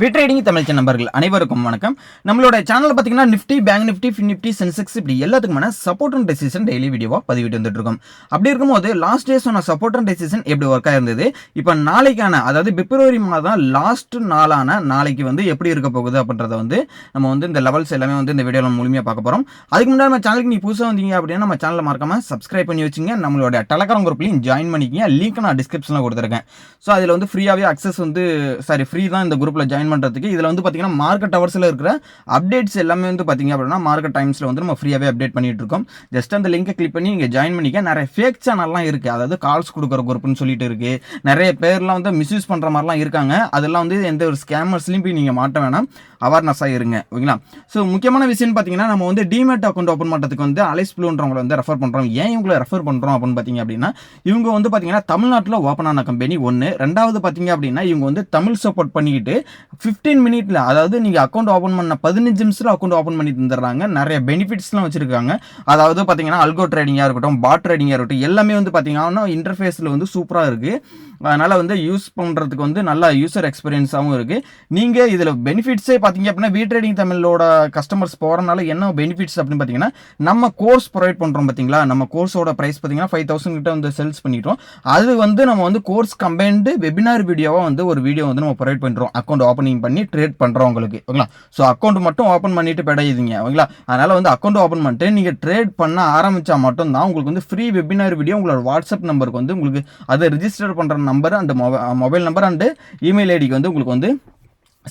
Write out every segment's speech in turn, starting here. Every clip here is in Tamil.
ட்ரேடிங் தமிழ் நண்பர்கள் அனைவருக்கும் வணக்கம். நம்மளோட சேனல் பார்த்தீங்கன்னா Nifty bank Nifty fin Nifty Sensex இப்படி எல்லாத்துக்குமான சப்போர்ட் அண்ட் டெசிஷன் டெய்லி வீடியோவாக பதிவிட்டு வந்துட்டு இருக்கோம் அப்படி இருக்கும்போது லாஸ்ட் டே சொன்ன சப்போர்ட் அண்ட் டெசிஷன் எப்படி ஒர்க் ஆயிருந்தது? இப்போ நாளைக்கான அதாவது பிப்ரவரி மாதம் லாஸ்ட் நாளான நாளைக்கு வந்து எப்படி இருக்க போகுது அப்படின்றத வந்து நம்ம வந்து இந்த லெவல்ஸ் எல்லாமே வந்து இந்த வீடியோவில் முழுமையாக பார்க்க போகிறோம் அதுக்கு முன்னாடி நம்ம சேனலுக்கு நீ புதுசாக வந்தீங்க அப்படின்னா நம்ம சேனலில் மறக்காம சப்ஸ்கிரைப் பண்ணி வச்சுங்க. நம்மளோட டெலகிராம் குரூப்லையும் ஜாயின் பண்ணிக்கிங்க. லிங்க் நான் டிஸ்கிரிப்ஷனில் கொடுத்துருக்கேன். ஸோ அதில் வந்து ஃப்ரீயாகவே அக்சஸ் வந்து சாரி ஃப்ரீ தான் இந்த குரூப்பில் ஜாயின் பண்ணுறதுக்கு இதில் வந்து பார்த்திங்கன்னா மார்க்கெட் ஹவர்ஸில் இருக்கிற அப்டேட்ஸ் எல்லாமே வந்து பார்த்தீங்க அப்படின்னா மார்க்கெட் டைம்ஸில் வந்து நம்ம ஃப்ரீயாகவே அப்டேட் பண்ணிட்டு இருக்கோம். ஜஸ்ட் அந்த லிங்கை கிளிக் பண்ணி நீங்கள் ஜாயின் பண்ணிக்க. நிறைய ஃபேக் சேனல்லாம் இருக்குது அதாவது கால்ஸ் கொடுக்குற குரூப்னு சொல்லிட்டு இருக்கு. நிறைய பேர்லாம் வந்து மிஸ்யூஸ் பண்ணுற மாதிரிலாம் இருக்காங்க. அதெல்லாம் வந்து எந்த ஒரு ஸ்கேமர்ஸ்லையும் போய் நீங்கள் மாட்ட வேணாம். அவேர்னஸாக இருங்க. ஓகேங்களா? ஸோ முக்கியமான விஷயம்னு பார்த்தீங்கன்னா நம்ம வந்து டிமேட் அக்கௌண்ட் ஓப்பன் பண்ணுறதுக்கு வந்து அலைஸ் ப்ளூன்றவங்களை வந்து ரெஃபர் பண்ணுறோம் ஏன் இவங்களை ரெஃபர் பண்ணுறோம் அப்படின்னு பார்த்தீங்க அப்படின்னா இவங்க வந்து பார்த்தீங்கன்னா தமிழ்நாட்டில் ஓப்பன் ஆன கம்பெனி ஒன்று ரெண்டாவது பார்த்தீங்க அப்படின்னா இவங்க வந்து தமிழ் சப்போர்ட் பண்ணிக்கிட்டு ஃபிஃப்டீன் மினிட்ல அதாவது நீங்கள் அக்கௌண்ட் ஓப்பன் பண்ண பதினஞ்சு நிமிஷத்தில் அக்கௌண்ட் ஓப்பன் பண்ணி தந்துடுறாங்க. நிறைய பெனிஃபிட்ஸ்லாம் வச்சிருக்காங்க. அதாவது பார்த்தீங்கன்னா அல்கோ ட்ரேடிங்காக இருக்கட்டும் பாட் ட்ரேடிங்காக இருக்கட்டும் எல்லாமே வந்து பார்த்தீங்கன்னா இன்டர்ஃபேஸில் வந்து சூப்பராக இருக்குது அதனால் வந்து யூஸ் பண்ணுறதுக்கு வந்து நல்லா யூசர் எக்ஸ்பீரியன்ஸாகவும் இருக்குது நீங்கள் இதில் பெனிஃபிட்ஸே பார்த்தீங்க அப்படின்னா வீ ட்ரேடிங் தமிழோட கஸ்டமர்ஸ் போகிறனால என்ன பெனிஃபிட்ஸ் அப்படின்னு பார்த்தீங்கன்னா நம்ம கோர்ஸ் ப்ரொவைட் பண்ணுறோம் பார்த்தீங்களா நம்ம கோர்ஸோட ப்ரைஸ் பார்த்தீங்கன்னா ஃபைவ் தௌசண்ட் கிட்ட வந்து சேல்ஸ் பண்ணிட்டோம். அது வந்து நம்ம வந்து கோர்ஸ் கம்பைன்டு வெபினார் வீடியோவாக வந்து ஒரு வீடியோ வந்து நம்ம ப்ரொவைட் பண்ணுறோம் அக்கௌண்ட் ஓப்பனிங் பண்ணி ட்ரேட் பண்ணுறோம் உங்களுக்கு ஓகேங்களா ஸோ அக்கௌண்ட் மட்டும் ஓப்பன் பண்ணிட்டு பெடையுதுங்க ஓகேங்களா அதனால் வந்து அக்கௌண்ட் ஓப்பன் பண்ணிட்டு நீங்கள் ட்ரேட் பண்ண ஆரம்பித்தா மட்டும்தான் உங்களுக்கு வந்து ஃப்ரீ வெபினார் வீடியோ உங்களோட வாட்ஸ்அப் நம்பருக்கு வந்து உங்களுக்கு அதை ரிஜிஸ்டர் பண்ணுற நம்பர் அந்த மொபைல் நம்பர் அண்டு இமெயில் ஐடிக்கு வந்து உங்களுக்கு வந்து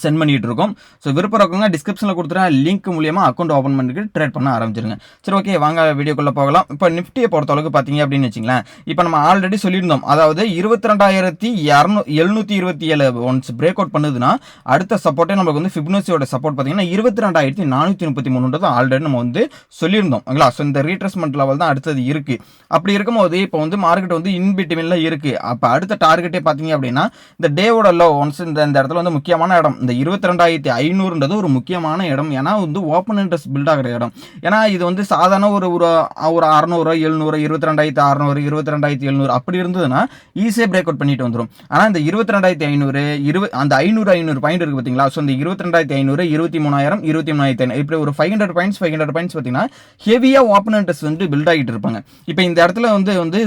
சென்ட் பண்ணிகிட்டு இருக்கோம் ஸோ விருப்பம் இருக்கவங்க டிஸ்கிரிப்ஷனில் கொடுத்துறேன் லிங்க் மூலியமாக அக்கௌண்ட் ஓப்பன் பண்ணிட்டு ட்ரேட் பண்ண ஆரம்பிச்சிருங்க. சரி ஓகே வாங்க வீடியோக்குள்ளே போகலாம். இப்போ நிஃப்டியை பொறுத்தளவுக்கு பார்த்தீங்க அப்படின்னு வச்சுங்களேன். இப்போ நம்ம ஆல்ரெடி சொல்லியிருந்தோம். அதாவது இருபத்தி ரெண்டாயிரத்தி இரநூ எழுநூற்றி இருபத்தி ஏழு ஒன்ஸ் பிரேக் அவுட் பண்ணுதுன்னா அடுத்த சப்போர்ட்டே நம்மளுக்கு வந்து ஃபிப்னோசியோட சப்போர்ட் பார்த்தீங்கன்னா இருபத்தி ரெண்டாயிரத்தி நானூற்றி முப்பத்தி மூணுன்றது ஆல்ரெடி நம்ம வந்து சொல்லியிருந்தோம். ஓகேங்களா? ஸோ இந்த ரீட்ரெஸ்மெண்ட் லெவல் தான் அடுத்தது இருக்குது அப்படி இருக்கும்போது இப்போ வந்து மார்க்கெட் வந்து இன்பிட்வீனில் இருக்குது அப்போ அடுத்த டார்கெட்டே பார்த்தீங்க அப்படின்னா இந்த டேவோட லோ ஒன்ஸ் இந்த இந்த இடத்துல வந்து முக்கியமான இடம் இந்த இருபத்தி ரெண்டாயிரத்தி ஐநூறுன்றது ஒரு முக்கியமான இடம். ஏன்னா வந்து ஓப்பன் இன்ட்ரெஸ்ட் பில்ட் ஆகிற இடம். ஏன்னா இது வந்து சாதாரண ஒரு ஒரு ஒரு அறநூறு எழுநூறு இருபத்தி ரெண்டாயிரத்தி அறநூறு இருபத்தி ரெண்டாயிரத்தி எழுநூறு அப்படி இருந்ததுன்னா ஈஸியாக பிரேக் அவுட் பண்ணிட்டு வந்துடும் ஆனால் இந்த இருபத்தி ரெண்டாயிரத்தி ஐநூறு இருபது அந்த ஐநூறு ஐநூறு பாயிண்ட் இருக்குது பார்த்தீங்களா ஸோ இந்த இருபத்தி ரெண்டாயிரத்தி ஐநூறு இருபத்தி மூணாயிரம் இருபத்தி மூணாயிரத்தி ஐநூறு இப்படி ஒரு five hundred points five hundred points பார்த்தீங்கன்னா ஹெவியாக ஓப்பன் இன்ட்ரெஸ்ட் வந்து பில்ட் ஆகிட்டு இருப்பாங்க. இப்போ இந்த இடத்துல வந்து வந்து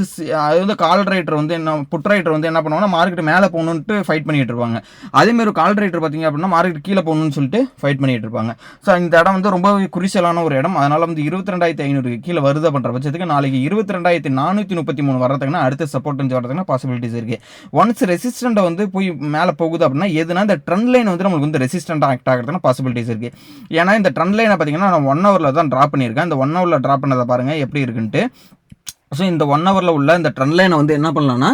அது வந்து கால் ரைட்டர் வந்து என்ன புட் ரைட்டர் வந்து என்ன பண்ணுவாங்கன்னா மார்க்கெட் மேலே போகணுன்ட்டு ஃபைட் பண்ணிட்டு இருப்பாங்க. அதேமாதிரி கால் ரைட்டர் பார்த்தீங்க அப்படின்னா மார்க்கெட் கீழே போகணும்னு சொல்லிட்டு ஃபைட் பண்ணிட்டு இருப்பாங்க. ஸோ இந்த இடம் வந்து ரொம்ப குரிசலான ஒரு இடம். அதனால் வந்து இருபத்தி ரெண்டாயிரத்தி ஐநூறு கீழே வருது அப்படின்ற பட்சத்துக்கு நாளைக்கு இருபத்தி ரெண்டாயிரத்தி நானூற்றி முப்பத்தி மூணு வரதுக்குன்னா அடுத்த சப்போர்ட் வரதுக்குன்னா பாசிபிலிட்டிஸ் இருக்குது ஒன்ஸ் ரெசிஸ்டண்ட்டை வந்து போய் மேலே போகுது அப்படின்னா எதுனா இந்த ட்ரெண்ட் லைன் வந்து நம்மளுக்கு வந்து ரெசிஸ்டன்ட் ஆக்ட் ஆகிறதுனா பாசிபிலிட்டிஸ் இருக்குது ஏன்னா இந்த ட்ரெண்ட் லைனை பார்த்தீங்கன்னா நான் ஒன் ஹவரில் தான் ட்ராப் பண்ணியிருக்கேன். இந்த ஒன் ஹவரில் ட்ராப் பண்ணதை பாருங்கள் எப்படி இருக்குன்ட்டு. ஸோ இந்த ஒன் ஹவரில் உள்ள இந்த ட்ரெண்ட் லைனை வந்து என்ன பண்ணலாம்னா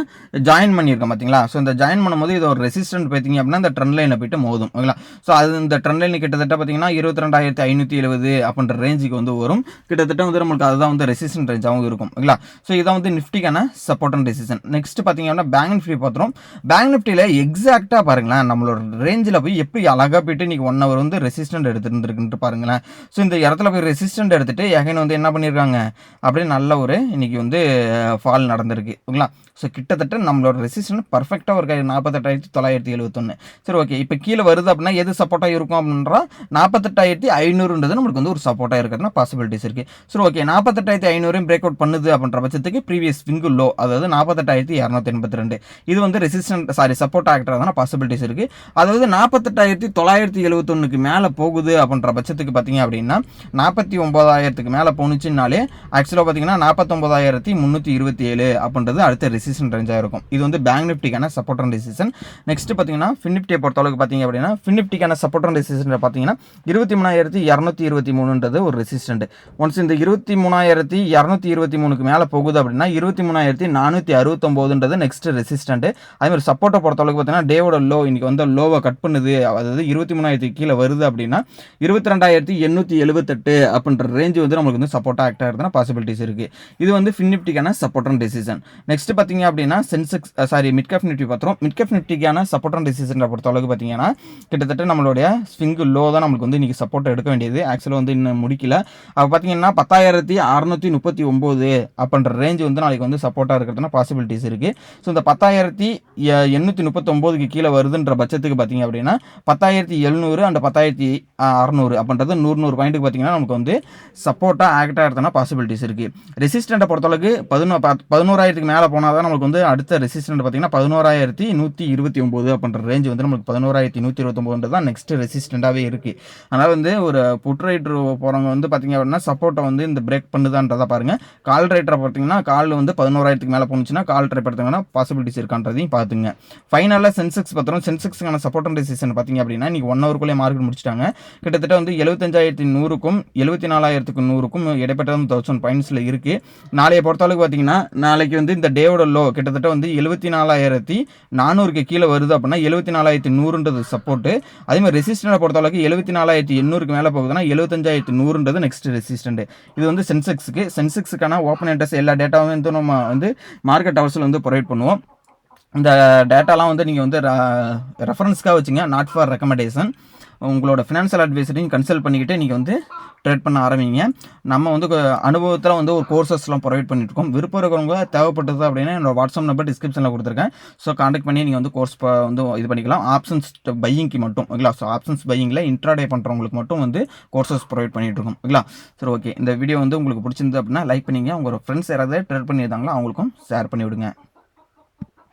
ஜாயின் பண்ணியிருக்கேன் பார்த்தீங்களா ஸோ இந்த ஜாயின் பண்ணும்போது இது ஒரு ரெசிஸ்டன்ட் பார்த்தீங்க அப்படின்னா இந்த ட்ரெண்ட் லைனை போயிட்டு மோதும். ஓகேங்களா ஸோ அது இந்த ட்ரெண்ட் லைன் கிட்டத்தட்ட பார்த்தீங்கன்னா இருபத்தி ரெண்டாயிரத்தி ஐநூற்றி எழுபது அப்படின்ற ரேஞ்சுக்கு வந்து வரும். கிட்டத்தட்ட வந்து நம்மளுக்கு அதுதான் வந்து ரெசிஸ்டன்ட் ரேஞ்சாகவும் இருக்கும். ஓகேங்களா ஸோ இதான் வந்து நிஃப்டிக்கான சப்போர்ட் அண்ட் ரெசிஸ்டன் நெக்ஸ்ட் அப்படின்னா பேங்க் நிஃப்டி பார்த்துரும் பேங்க் நிஃப்டியில் எக்ஸாக்டாக பாருங்களேன் நம்மளோட ரேஞ்சில் போய் எப்படி அழகாக போயிட்டு இன்றைக்கி ஒன் ஹவர் வந்து ரெசிஸ்டன்ட் எடுத்துருந்துருக்குன்ட்டு பாருங்களேன். ஸோ இந்த இடத்துல போய் ரெசிஸ்டன்ட் எடுத்துகிட்டு எகைன் வந்து என்ன பண்ணியிருக்காங்க? அப்படியே நல்ல ஒரு இன்றைக்கி வந்து ஃபால் நடந்திருக்கு. ஓகேங்களா? ஸோ கிட்டத்தட்ட நம்மளோட ரெசிஸ்டன் பர்ஃபெக்டாக ஒரு நாற்பத்தெட்டாயிரத்தி தொள்ளாயிரத்தி எழுபத்தொன்று சரி ஓகே இப்போ கீழே வருது அப்படின்னா எது சப்போர்ட்டாக இருக்கும் அப்படின்றா நாற்பத்தெட்டாயிரத்தி ஐநூறுன்றது நம்மளுக்கு வந்து ஒரு சப்போர்ட்டாக இருக்கிறதுனா பாசிபிலிட்டிஸ் இருக்குது சரி ஓகே நாற்பத்தெட்டாயிரத்தி ஐநூறையும் பிரேக் அவுட் பண்ணுது அப்படின்ற பட்சத்துக்கு ப்ரீவியஸ் விங்கு லோ அதாவது நாற்பத்தெட்டாயிரத்தி இரநூத்தி எண்பத்தி ரெண்டு இது வந்து ரெசிஸ்டன்ட் சாரி சப்போர்ட் ஆகிறதான பாசிபிலிட்டிஸ் இருக்குது அதாவது நாற்பத்தெட்டாயிரத்தி தொள்ளாயிரத்தி எழுபத்தொன்னுக்கு மேலே போகுது அப்படின்ற பட்சத்துக்கு பார்த்தீங்க அப்படின்னா நாற்பத்தி ஒன்பதாயிரத்துக்கு மேலே போணுச்சுனாலே ஆக்சுவலாக பார்த்தீங்கன்னா நாற்பத்தொம்பதாயிரம் நாற்பத்தொம்பதாயிரத்தி முந்நூற்றி இருபத்தி ஏழு அப்படின்றது அடுத்த ரெசிஷன் ரேஞ்சாக இருக்கும். இது வந்து பேங்க் நிஃப்டிக்கான சப்போர்ட் அண்ட் ரெசிஷன் நெக்ஸ்ட் பார்த்தீங்கன்னா ஃபின்னிப்டியை பொறுத்தளவுக்கு பார்த்தீங்க அப்படின்னா ஃபின்னிப்டிக்கான சப்போர்ட் அண்ட் ரெசிஸ்டன்ட் பார்த்தீங்கன்னா இருபத்தி மூணாயிரத்தி இரநூத்தி இருபத்தி மூணுன்றது ஒரு ரெசிஸ்டன்ட் ஒன்ஸ் இந்த இருபத்தி மூணாயிரத்தி இரநூத்தி இருபத்தி மூணுக்கு மேலே போகுது அப்படின்னா இருபத்தி மூணாயிரத்தி நானூற்றி அறுபத்தொம்போதுன்றது நெக்ஸ்ட் ரெசிஸ்டன்ட் அதேமாதிரி சப்போர்ட்டை பொறுத்தளவுக்கு பார்த்தீங்கன்னா டேவோட லோ இன்னைக்கு வந்து லோவை கட் பண்ணுது. அதாவது இருபத்தி மூணாயிரத்தி கீழே வருது அப்படின்னா இருபத்தி ரெண்டாயிரத்தி எண்ணூற்றி எழுபத்தெட்டு அப்படின்ற ரேஞ்ச் வந்து நம்மளுக்கு வந்து சப்போர்ட்டாக ஆக்ட் ஆகிறதுனா பாசிபிலிட்டிஸ் இருக்குது இது வந்து ஃபின் நிஃப்டிக்கான சப்போர்ட் அண்ட் நெக்ஸ்ட் பார்த்தீங்க அப்படின்னா Sensex sorry mid cap Nifty பார்த்துரும் mid cap நிஃப்டிக்கான சப்போர்ட் அண்ட் பொறுத்த அளவுக்கு பார்த்தீங்கன்னா கிட்டத்தட்ட நம்மளுடைய ஸ்விங் லோ தான் நம்மளுக்கு வந்து இன்றைக்கி சப்போர்ட் எடுக்க வேண்டியது. ஆக்சுவலாக வந்து இன்னும் முடிக்கல. அப்போ பார்த்தீங்கன்னா பத்தாயிரத்தி அறநூற்றி முப்பத்தி ஒம்பது அப்படின்ற ரேஞ்ச் வந்து நாளைக்கு வந்து சப்போர்ட்டாக இருக்கிறதுனா பாசிபிலிட்டிஸ் இருக்குது ஸோ இந்த பத்தாயிரத்தி எண்ணூற்றி முப்பத்தொம்போதுக்கு கீழே வருதுன்ற பட்சத்துக்கு பார்த்தீங்க அப்படின்னா பத்தாயிரத்தி எழுநூறு அண்ட் பத்தாயிரத்தி அறநூறு அப்படின்றது நூறு நூறு பாயிண்ட்டுக்கு பார்த்தீங்கன்னா நமக்கு வந்து சப்போர்ட்டாக ஆக்ட் ஆகிறதுனா பாசிபிலிட்டிஸ் இருக்குது ரெசிஸ்டண்ட்டை நம்மளுக்கு பதினோ பதினோராயிரத்துக்கு மேலே போனால் தான் நமக்கு வந்து அடுத்த ரெசிஸ்டன்ட் பார்த்தீங்கன்னா பதினோராயிரத்தி நூற்றி இருபத்தி ஒம்பது அப்படின்ற ரேஞ்ச் வந்து நமக்கு பதினோராயிரத்தி நூற்றி இருபத்தொம்போது தான் நெக்ஸ்ட் ரெசிஸ்டண்ட்டாகவே இருக்குது அதனால் வந்து ஒரு புட் ரைட்ரு போகிறவங்க வந்து பார்த்தீங்க அப்படின்னா சப்போர்ட்டை வந்து இந்த பிரேக் பண்ணுதான்றதை பாருங்கள் கால் ரைட்டரை பார்த்தீங்கன்னா கால் வந்து பதினோராயிரத்துக்கு மேலே போணுச்சுன்னா கால் ட்ரை எடுத்தாங்கன்னா பாசிபிலிட்டிஸ் இருக்கான்றதையும் பார்த்துங்க. ஃபைனலாக சென்செக்ஸ் பார்த்துரும் சென்செக்ஸ்க்கான சப்போர்ட் அண்ட் ரெசிஸ்டன் பார்த்தீங்க அப்படின்னா இன்றைக்கி ஒன் ஹவருக்குள்ளே மார்க்கெட் முடிச்சிட்டாங்க. கிட்டத்தட்ட வந்து எழுபத்தஞ்சாயிரத்தி நூறுக்கும் எழுபத்தி நாலாயிரத்துக்கு நூறுக்கும் இடைப்பட்ட தௌசண்ட் பாயிண்ட்ஸில் இருக்குது நாளைய பொறுத்தளவுக்கு பார்த்தீங்கன்னா நாளைக்கு வந்து இந்த டேவோட லோ கிட்டத்தட்ட வந்து எழுபத்தி நாலாயிரத்தி நானூறுக்கு கீழே வருது அப்படின்னா எழுபத்தி நாலாயிரத்தி நூறுன்றது சப்போர்ட்டு அதே மாதிரி ரெசிஸ்டன்ட்டை பொறுத்தளவுக்கு எழுபத்தி நாலாயிரத்தி எண்ணூறுக்கு மேலே போகுதுன்னா எழுபத்தஞ்சாயிரத்தி நூறுன்றது நெக்ஸ்ட் ரெசிஸ்டண்ட்டு இது வந்து சென்செக்ஸுக்கு சென்செக்ஸுக்கான ஓப்பன் இன்ட்ரெஸ்ட் எல்லா டேட்டாவும் வந்து நம்ம வந்து மார்க்கெட் ஹவர்ஸில் வந்து ப்ரொவைட் பண்ணுவோம். இந்த டேட்டாலாம் வந்து நீங்கள் வந்து ரெஃபரன்ஸ்க்காக வச்சுங்க. நாட் ஃபார் ரெக்கமெண்டேஷன் உங்களோட ஃபினான்ஷியல் அட்வைசரையும் கன்சல்ட் பண்ணிக்கிட்டு நீங்கள் வந்து ட்ரேட் பண்ண ஆரம்பிங்க. நம்ம வந்து அனுபவத்தில் வந்து ஒரு கோர்சஸ்லாம் ப்ரொவைட் பண்ணியிருக்கோம் விருப்பம் இருக்கிறவங்க தேவைப்பட்டது அப்படின்னா என்னோட வாட்ஸ்அப் நம்பர் டிஸ்கிரிப்ஷனில் கொடுத்துருக்கேன். ஸோ காண்டாக்ட் பண்ணி நீங்கள் வந்து கோர்ஸ் வந்து இது பண்ணிக்கலாம். ஆப்ஷன்ஸ் பையிங்க்கு மட்டும் ஓகேங்களா ஸோ ஆப்ஷன்ஸ் பையிங்கில் இன்ட்ராடே பண்ணுறவங்களுக்கு மட்டும் வந்து கோர்சஸ் ப்ரொவைட் பண்ணிட்டு இருக்கோம் ஓகேங்களா சரி ஓகே இந்த வீடியோ வந்து உங்களுக்கு பிடிச்சிருந்து அப்படின்னா லைக் பண்ணிங்க. உங்களோட ஃப்ரெண்ட்ஸ் யாராவது ட்ரேட் பண்ணியிருந்தாங்களோ அவங்களுக்கும் ஷேர் பண்ணி விடுங்க